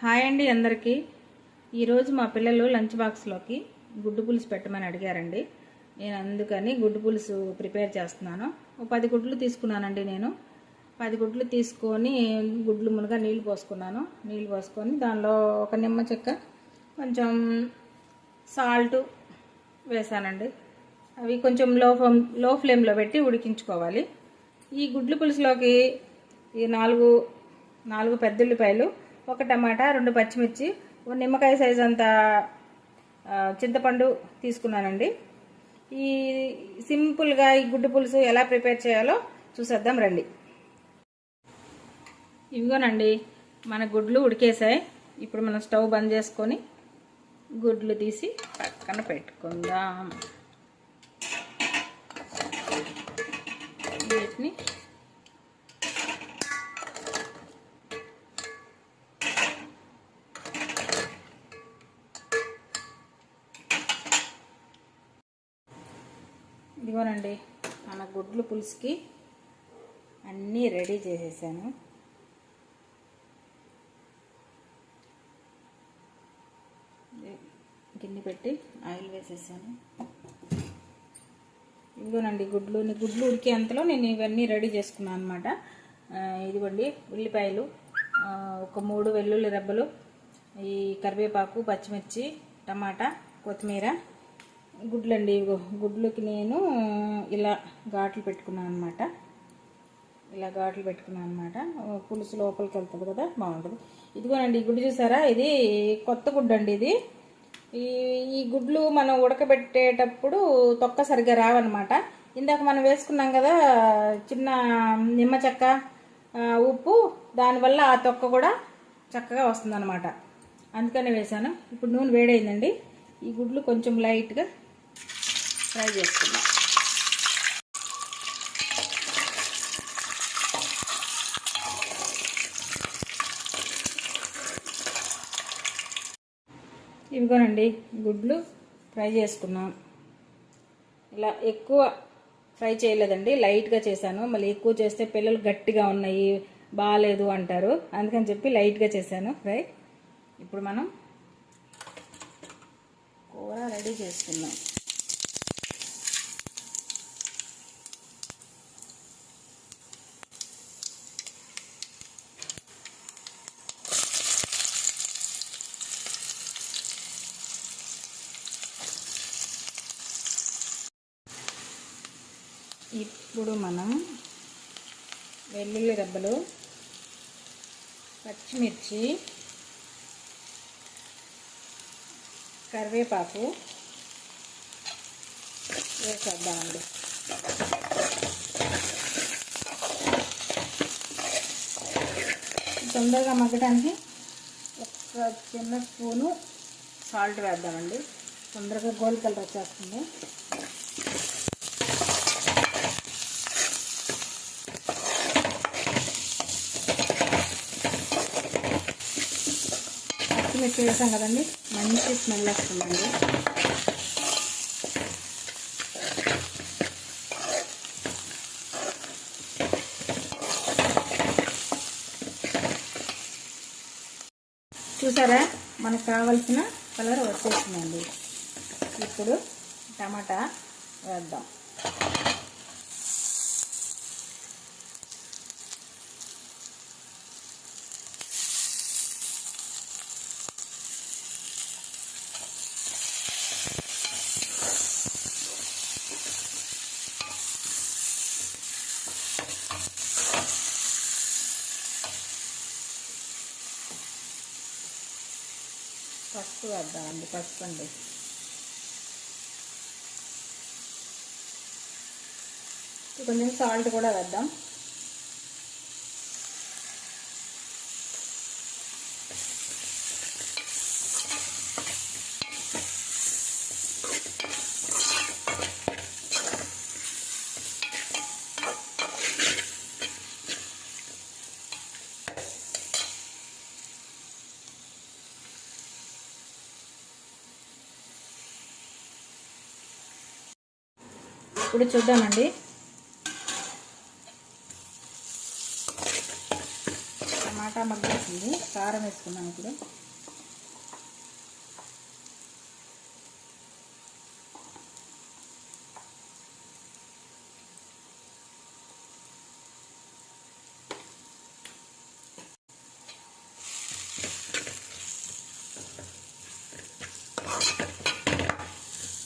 Hi అండి అందరికీ. ఈరోజు మా పిల్లలు లంచ్ బాక్స్లోకి గుడ్డు పులుసు పెట్టమని అడిగారండి. నేను అందుకని గుడ్డు పులుసు ప్రిపేర్ చేస్తున్నాను. ఓ పది గుడ్లు తీసుకున్నానండి నేను. పది గుడ్లు తీసుకొని గుడ్లు మునగా నీళ్ళు పోసుకున్నాను. నీళ్ళు పోసుకొని దానిలో ఒక నిమ్మ చెక్క కొంచెం సాల్ట్ వేసానండి. అవి కొంచెం లో ఫ్లేమ్లో ఫ్లేమ్లో పెట్టి ఉడికించుకోవాలి. ఈ గుడ్లు పులుసులోకి ఈ నాలుగు నాలుగు పెద్ద ఉల్లిపాయలు ఒక టమాటా రెండు పచ్చిమిర్చి నిమ్మకాయ సైజ్ అంత చింతపండు తీసుకున్నానండి. ఈ సింపుల్గా ఈ గుడ్డు పులుసు ఎలా ప్రిపేర్ చేయాలో చూసేద్దాం రండి. ఇవిగోనండి మన గుడ్లు ఉడికేసాయి ఇప్పుడు మనం స్టవ్ బంద్ చేసుకొని గుడ్లు తీసి పక్కన పెట్టుకుందాం. వీటిని ఇదిగోనండి మన గుడ్లు పులుసుకి అన్నీ రెడీ చేసేసాను. గిన్నె పెట్టి ఆయిల్ వేసేసాను. ఇదిగోనండి గుడ్లు గుడ్లు ఉడికేంతలో నేను ఇవన్నీ రెడీ చేసుకున్నాను అనమాట ఇదిగోండి ఉల్లిపాయలు ఒక మూడు వెల్లుల్లి రెబ్బలు ఈ కరివేపాకు పచ్చిమిర్చి టమాటా కొత్తిమీర గుడ్లండి అండి గుడ్లకి నేను ఇలా ఘాట్లు పెట్టుకున్నాను అనమాట ఇలా ఘాట్లు పెట్టుకున్నాను అనమాట పులుసు లోపలికి వెళ్తుంది కదా బాగుంటుంది. ఇదిగోనండి ఈ గుడ్డు చూసారా? ఇది కొత్త గుడ్డు అండి ఇది. ఈ ఈ గుడ్లు మనం ఉడకబెట్టేటప్పుడు తొక్క సరిగ్గా రావన్నమాట. ఇందాక మనం వేసుకున్నాం కదా చిన్న నిమ్మ చెక్క ఉప్పు దానివల్ల ఆ తొక్క కూడా చక్కగా వస్తుందన్నమాట. అందుకనే వేసాను ఇప్పుడు నూనె వేడైందండి. ఈ గుడ్లు కొంచెం లైట్గా ఫ్రై చేసుకుందాం. ఇవిగోనండి గుడ్లు ఫ్రై చేసుకున్నాం. ఇలా ఎక్కువ ఫ్రై చేయలేదండి లైట్గా చేశాను. మళ్ళీ ఎక్కువ చేస్తే పిల్లలు గట్టిగా ఉన్నాయి బాగాలేదు అంటారు. అందుకని చెప్పి లైట్గా చేశాను ఫ్రై. ఇప్పుడు మనం కూర రెడీ చేసుకుందాం. ఇప్పుడు మనం వెల్లుల్లి రెబ్బలు పచ్చిమిర్చి కరివేపాకు వేసేద్దామండి. తొందరగా మగ్గడానికి ఒక చిన్న స్పూను సాల్ట్ వేద్దామండి. తొందరగా గోల్డ్ కలర్ వచ్చేస్తుంది. పచ్చిమిర్చి వేసాం కదండి. మంచి స్మెల్ వస్తుందండి. చూసారా? మనకు కావలసిన కలర్ వచ్చేసిందండి. ఇప్పుడు టమాటా వేద్దాం. పసుపు వేద్దామండి పసుపు అండి కొంచెం సాల్ట్ కూడా వేద్దాం. ఇప్పుడు చూద్దామండి. టమాటా మగ్గేసింది కారం వేసుకున్నాం ఇప్పుడు.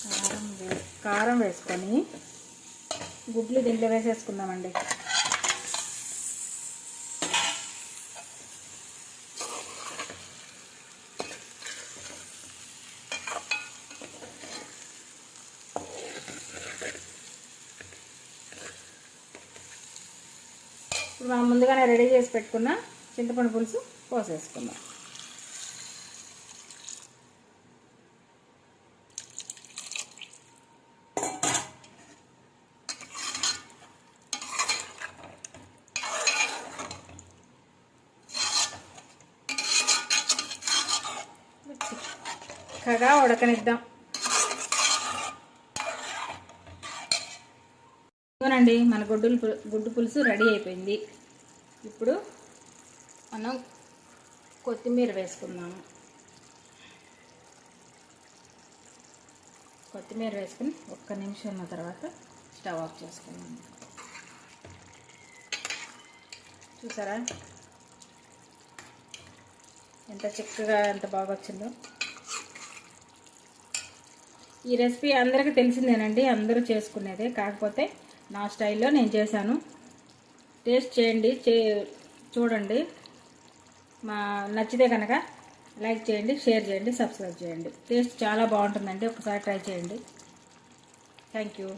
కారం కారం వేసుకొని గుడ్లు దీంట్లో వేసేసుకుందామండి. ఇప్పుడు మనం ముందుగానే రెడీ చేసి పెట్టుకున్న చింతపండు పులుసు పోసేసుకుందాం. చిక్కగా ఉడకనిద్దాం. ఇవ్వనండి మన గుడ్డులు గుడ్డు పులుసు రెడీ అయిపోయింది. ఇప్పుడు మనం కొత్తిమీర వేసుకుందాము. కొత్తిమీర వేసుకుని ఒక్క నిమిషం ఉన్న తర్వాత స్టవ్ ఆఫ్ చేసుకుందాం. చూసారా? ఎంత చిక్కగా ఎంత బాగా వచ్చిందో. ఈ రెసిపీ అందరికీ తెలిసిందేనండి అందరూ చేసుకునేదే. కాకపోతే నా స్టైల్లో నేను చేశాను. టేస్ట్ చేయండి చే చూడండి. మా నచ్చితే కనుక లైక్ చేయండి షేర్ చేయండి సబ్స్క్రైబ్ చేయండి. టేస్ట్ చాలా బాగుంటుందండి ఒకసారి ట్రై చేయండి. Thank you.